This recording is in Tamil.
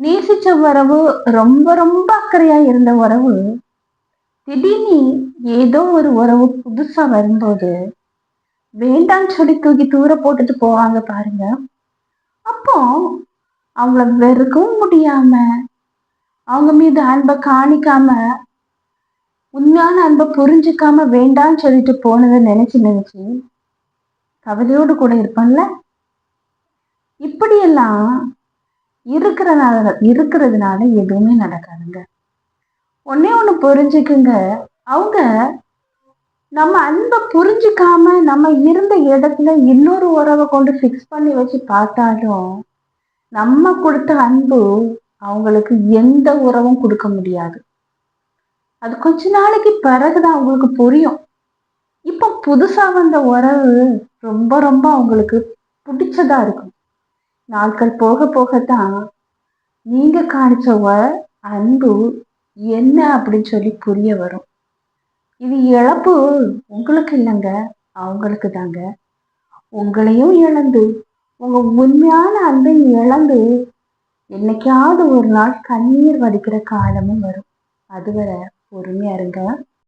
நேசிச்ச உறவு ரொம்ப ரொம்ப அக்கறையா இருந்த உறவு திடீர்னு ஏதோ ஒரு உறவு புதுசா வரும்போது வேண்டான்னு சொல்லி தூக்கி தூர போட்டுட்டு போவாங்க பாருங்க. அப்போ அவங்கள வெறுக்கவும் முடியாம அவங்க மீது அன்பை காணிக்காம உண்மையான அன்பை புரிஞ்சுக்காம வேண்டான்னு சொல்லிட்டு போனதை நினைச்சு நினைச்சு கவலையோடு கூட இருப்பான்ல இப்படியெல்லாம் இருக்கிறனால இருக்கிறதுனால எதுவுமே நடக்காதுங்க. ஒன்னே ஒன்று புரிஞ்சுக்குங்க. அவங்க நம்ம அன்பை புரிஞ்சுக்காம நம்ம இருந்த இடத்துல இன்னொரு உறவை கொண்டு ஃபிக்ஸ் பண்ணி வச்சு பார்த்தாலும் நம்ம கொடுத்த அன்பு அவங்களுக்கு எந்த உறவும் கொடுக்க முடியாது. அது கொஞ்ச நாளைக்கு பிறகுதான் அவங்களுக்கு புரியும். இப்போ புதுசாக வந்த உறவு ரொம்ப ரொம்ப அவங்களுக்கு பிடிச்சதா இருக்கும். நாட்கள் போக போகத்தான் நீங்க காணிச்ச அன்பு என்ன அப்படின்னு சொல்லி புரிய வரும். இது இழப்பு உங்களுக்கு இல்லைங்க அவங்களுக்கு தாங்க. உங்களையும் இழந்து உங்க உண்மையான அன்பை இழந்து என்னைக்காவது ஒரு நாள் கண்ணீர் வடிக்கிற காலமும் வரும். அதுவரை பொறுமையா இருங்க.